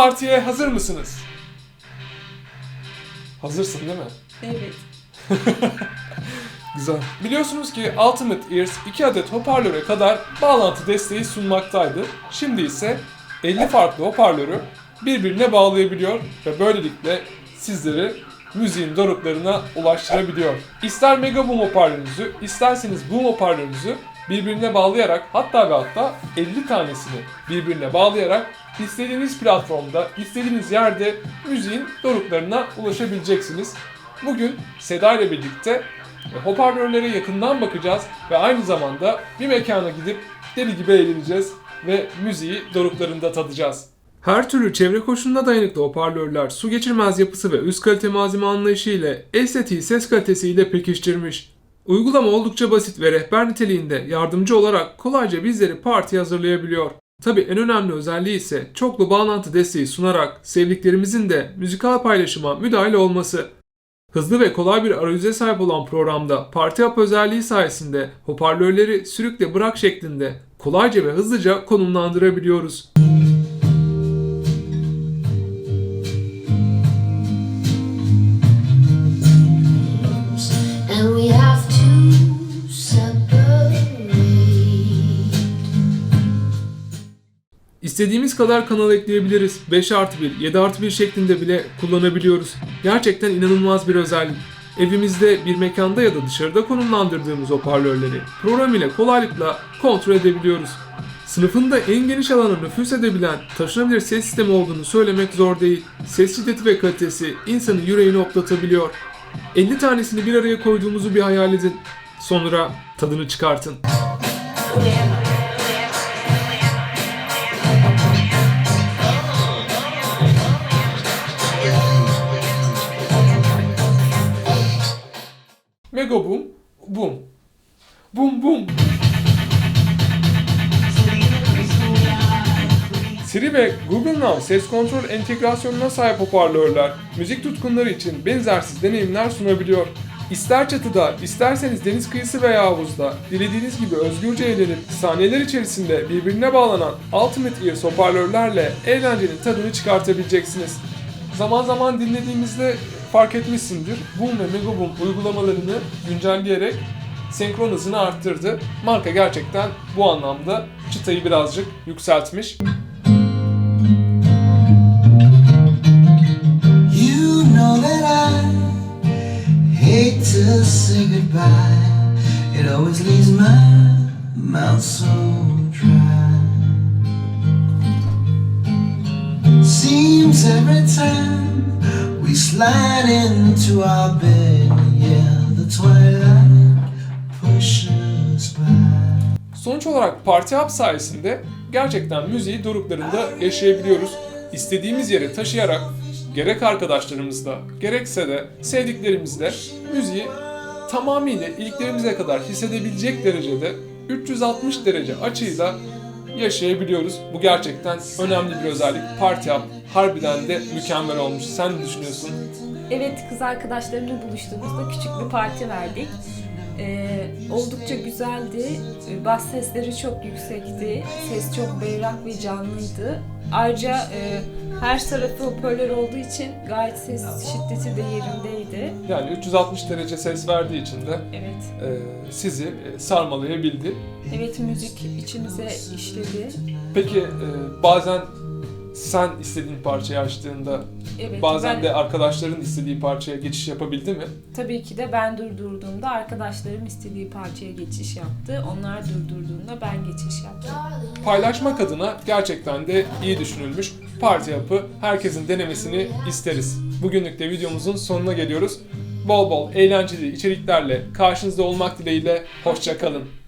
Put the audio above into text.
partiye hazır mısınız? Hazırsın değil mi? Evet. Güzel. Biliyorsunuz ki Ultimate Ears 2 adet hoparlöre kadar bağlantı desteği sunmaktaydı. Şimdi ise 50 farklı hoparlörü birbirine bağlayabiliyor ve böylelikle sizleri müziğin doruklarına ulaştırabiliyor. İster Mega Boom hoparlörünüzü, isterseniz Boom hoparlörünüzü birbirine bağlayarak hatta ve hatta 50 tanesini birbirine bağlayarak istediğiniz platformda, istediğiniz yerde müziğin doruklarına ulaşabileceksiniz. Bugün Seda ile birlikte e, hoparlörlere yakından bakacağız ve aynı zamanda bir mekana gidip deli gibi eğleneceğiz ve müziği doruklarında tadacağız. Her türlü çevre koşuluna dayanıklı hoparlörler su geçirmez yapısı ve üst kalite malzeme anlayışı ile estetiği ses kalitesiyle pekiştirmiş. Uygulama oldukça basit ve rehber niteliğinde yardımcı olarak kolayca bizleri partiye hazırlayabiliyor. Tabi en önemli özelliği ise çoklu bağlantı desteği sunarak sevdiklerimizin de müzikal paylaşıma müdahale olması. Hızlı ve kolay bir arayüze sahip olan programda Parti App özelliği sayesinde hoparlörleri sürükle bırak şeklinde kolayca ve hızlıca konumlandırabiliyoruz. İstediğimiz kadar kanal ekleyebiliriz. 5 artı 1, 7 artı 1 şeklinde bile kullanabiliyoruz. Gerçekten inanılmaz bir özellik. Evimizde, bir mekanda ya da dışarıda konumlandırdığımız hoparlörleri program ile kolaylıkla kontrol edebiliyoruz. Sınıfında en geniş alana nüfus edebilen taşınabilir ses sistemi olduğunu söylemek zor değil. Ses şiddeti ve kalitesi insanın yüreğini hoplatabiliyor. 50 tanesini bir araya koyduğumuzu bir hayal edin. Sonra tadını çıkartın. Mega boom, boom. Boom boom. Siri ve Google Now ses kontrol entegrasyonuna sahip hoparlörler, müzik tutkunları için benzersiz deneyimler sunabiliyor. İster çatıda, isterseniz deniz kıyısı veya havuzda, dilediğiniz gibi özgürce eğlenip saniyeler içerisinde birbirine bağlanan Ultimate Ears hoparlörlerle eğlencenin tadını çıkartabileceksiniz. Zaman zaman dinlediğimizde fark etmişsindir. Boom ve Mega Boom uygulamalarını güncelleyerek senkron hızını arttırdı. Marka gerçekten bu anlamda çıtayı birazcık yükseltmiş. You know that I hate to say goodbye. It always leaves my mouth so dry. Seems every time slide into our bed, yeah, the twilight pushes by. Sonuç olarak Parti Hub sayesinde gerçekten müziği doruklarında yaşayabiliyoruz. İstediğimiz yere taşıyarak gerek arkadaşlarımızla gerekse de sevdiklerimizle müziği tamamıyla iliklerimize kadar hissedebilecek derecede 360 derece açıyla yaşayabiliyoruz. Bu gerçekten önemli bir özellik. Parti Hub harbiden de mükemmel olmuş. Sen ne düşünüyorsun? Evet kız arkadaşlarımla buluştuğumuzda küçük bir parti verdik. Ee, oldukça güzeldi. Ee, Bas sesleri çok yüksekti. Ses çok berrak ve canlıydı. Ayrıca e, her tarafı hoparlör olduğu için gayet ses şiddeti de yerindeydi. Yani 360 derece ses verdiği için de Evet. e, sizi e, sarmalayabildi. Evet müzik içimize işledi. Peki e, bazen sen istediğin parçayı açtığında Evet. bazen ben- de arkadaşların istediği parçaya geçiş yapabildi mi? Tabii ki de ben durdurduğumda arkadaşlarım istediği parçaya geçiş yaptı. Onlar durdurduğunda ben geçiş yaptım. Paylaşmak adına gerçekten de iyi düşünülmüş. Parti yapı herkesin denemesini isteriz. Bugünlük de videomuzun sonuna geliyoruz. Bol bol eğlenceli içeriklerle karşınızda olmak dileğiyle hoşça kalın.